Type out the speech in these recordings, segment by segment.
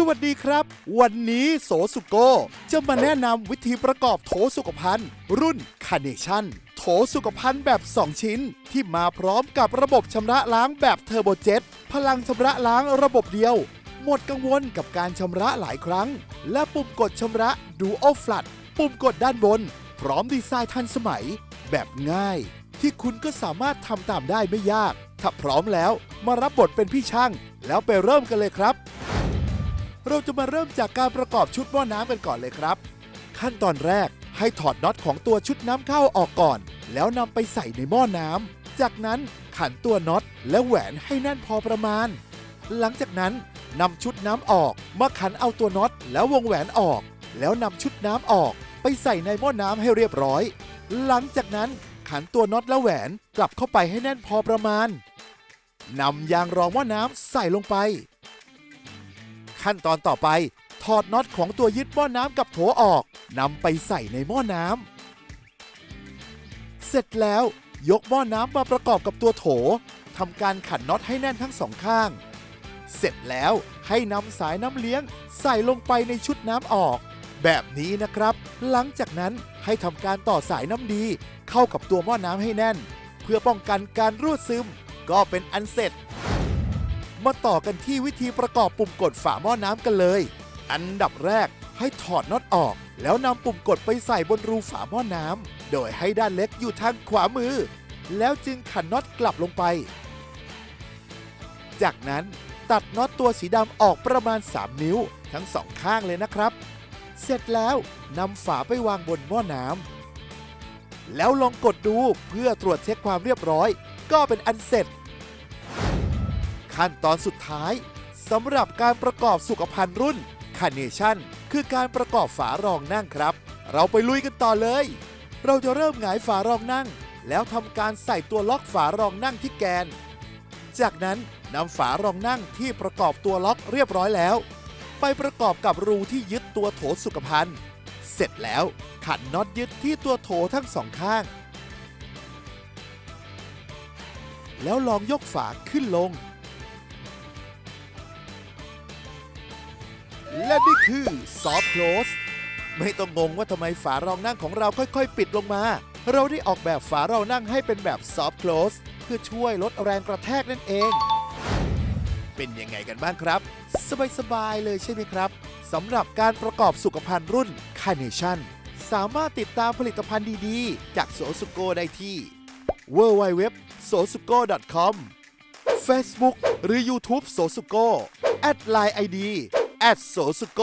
สวัสดีครับ วันนี้โสสุโก จะมาแนะนำวิธีประกอบโถสุขภัณฑ์ รุ่นคาเนชั่นโถสุขภัณฑ์แบบ 2 ชิ้น ที่มาพร้อมกับระบบชำระล้างแบบเทอร์โบเจ็ตพลังชำระล้างระบบเดียว หมดกังวลกับการชำระหลายครั้ง และปุ่มกดชำระดูโอฟลัดปุ่มกดด้านบน พร้อมดีไซน์ทันสมัย แบบง่าย ที่คุณก็สามารถทำตามได้ไม่ยาก ถ้าพร้อมแล้วมารับบทเป็นพี่ช่าง แล้วไปเริ่มกันเลยครับ เราจะมาเริ่มจากการประกอบชุดหม้อน้ำกันก่อนเลยครับ ขั้นตอนแรกให้ถอดน็อตของตัวชุดน้ำเข้าออกก่อน แล้วนำไปใส่ในหม้อน้ำจากนั้นขันตัวน็อตและแหวนให้แน่นพอประมาณ หลังจากนั้นนำชุดน้ำออกมาขันเอาตัวน็อตแล้ววงแหวนออก แล้วนำชุดน้ำออก ไปใส่ในหม้อน้ำให้เรียบร้อย หลังจากนั้นขันตัวน็อตและแหวนกลับเข้าไปให้แน่นพอประมาณนำยางรองหม้อน้ำใส่ลงไป ขั้นตอนต่อไป ถอดน็อตของตัวยึดหม้อน้ำกับโถออกนำไปใส่ในหม้อน้ำเสร็จแล้วยกหม้อน้ำมาประกอบกับตัวโถทำการขันน็อตให้แน่นทั้งสองข้าง เสร็จแล้วให้นำสายน้ำเลี้ยง ใส่ลงไปในชุดน้ำออก แบบนี้นะครับ หลังจากนั้นให้ทำการต่อสายน้ำดี เข้ากับตัวหม้อน้ำให้แน่น เพื่อป้องกันการรั่วซึม ก็เป็นอันเสร็จ มาต่อกันที่วิธีประกอบปุ่มกดฝาหม้อน้ำกันเลย อันดับแรกให้ถอดน็อตออก แล้วนำปุ่มกดไปใส่บนรูฝาหม้อน้ำโดยให้ด้านเล็กอยู่ทางขวามือ แล้วจึงขันน็อตกลับลงไป จากนั้นตัดน็อตตัวสีดำออกประมาณ 3 นิ้ว ทั้งสองข้างเลยนะครับ เสร็จแล้วนำฝาไปวางบนหม้อน้ำแล้วลองกดดูเพื่อตรวจเช็คความเรียบร้อย ก็เป็นอันเสร็จ ขั้นตอนสุดท้ายสำหรับการประกอบสุขภัณฑ์รุ่นคาเนชั่นคือการประกอบฝารองนั่งครับ เราไปลุยกันต่อเลย เราจะเริ่มหงายฝารองนั่ง แล้วทำการใส่ตัวล็อกฝารองนั่งที่แกน จากนั้นนำฝารองนั่งที่ประกอบตัวล็อกเรียบร้อยแล้ว ไปประกอบกับรูที่ยึดตัวโถสุขภัณฑ์ เสร็จแล้วขันน็อตยึดที่ตัวโถทั้งสองข้าง แล้วลองยกฝาขึ้นลง และนี่คือซอฟ t ์ close ไม่ต้องงงว่าทำไมฝารองนั่งของเราค่อยๆ ปิดลงมา เราได้ออกแบบฝารองนั่งให้เป็นแบบซอฟ t ์ close เพื่อช่วยลดแรงกระแทกนั่นเอง เป็นยังไงกันบ้างครับ สบายๆเลยใช่ไหมครับสำหรับการประกอบสุขภัณฑ์รุ่น Carnation สามารถติดตามผลิตภัณฑ์ดีๆ จากโสสุโกได้ที่ www s o s u k o com Facebook หรือ YouTube โสสุโก at line ID at โสสุโก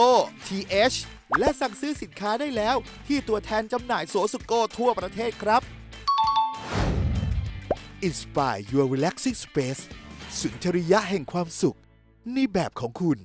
th และสั่งซื้อสินค้าได้แล้วที่ตัวแทนจำหน่ายโสสุโกทั่วประเทศครับ Inspire your relaxing space สุนทรียะแห่งความสุข ในแบบของคุณ